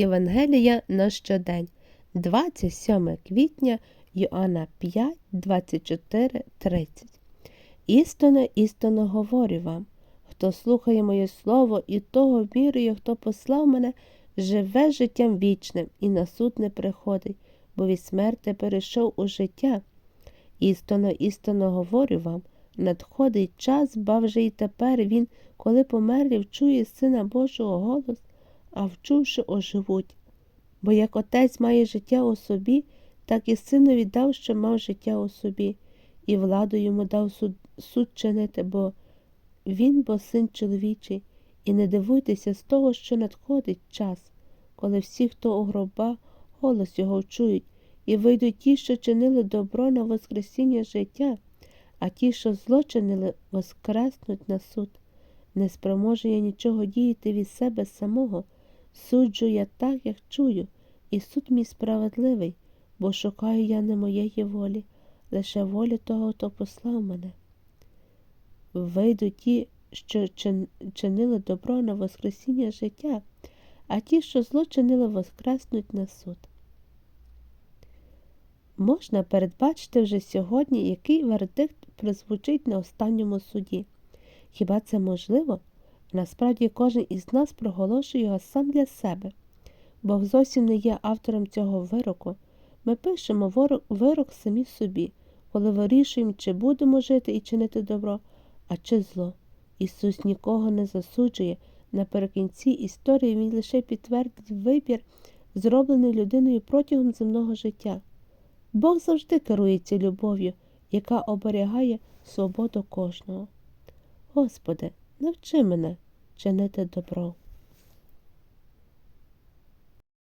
Євангелія на щодень, 27 квітня, Йоанна 5, 24, 30. Істинно, істинно говорю вам, хто слухає моє слово і того вірує, хто послав мене, живе життям вічним і на суд не приходить, бо від смерти перейшов у життя. Істинно, істинно говорю вам, надходить час, ба вже і тепер він, коли померлі, вчує Сина Божого голос, а вчувши оживуть. Бо як отець має життя у собі, так і синові дав, що мав життя у собі, і владу йому дав суд, суд чинити, бо він, бо син чоловічий, і не дивуйтеся з того, що надходить час, коли всі, хто у гробах, голос його чують, і вийдуть ті, що чинили добро на воскресіння життя, а ті, що зло чинили, воскреснуть на суд. Не спроможу я нічого діяти від себе самого, суджу я так, як чую, і суд мій справедливий, бо шукаю я не моєї волі, лише волі того, хто послав мене. Вийдуть ті, що чинили добро на воскресіння життя, а ті, що зло чинили, воскреснуть на суд. Можна передбачити вже сьогодні, який вердикт прозвучить на останньому суді. Хіба це можливо? Насправді кожен із нас проголошує його сам для себе. Бог зовсім не є автором цього вироку. Ми пишемо вирок самі собі, коли вирішуємо, чи будемо жити і чинити добро, а чи зло. Ісус нікого не засуджує. Наприкінці історії Він лише підтвердить вибір, зроблений людиною протягом земного життя. Бог завжди керується любов'ю, яка оберігає свободу кожного. Господи, навчи мене чинити добро.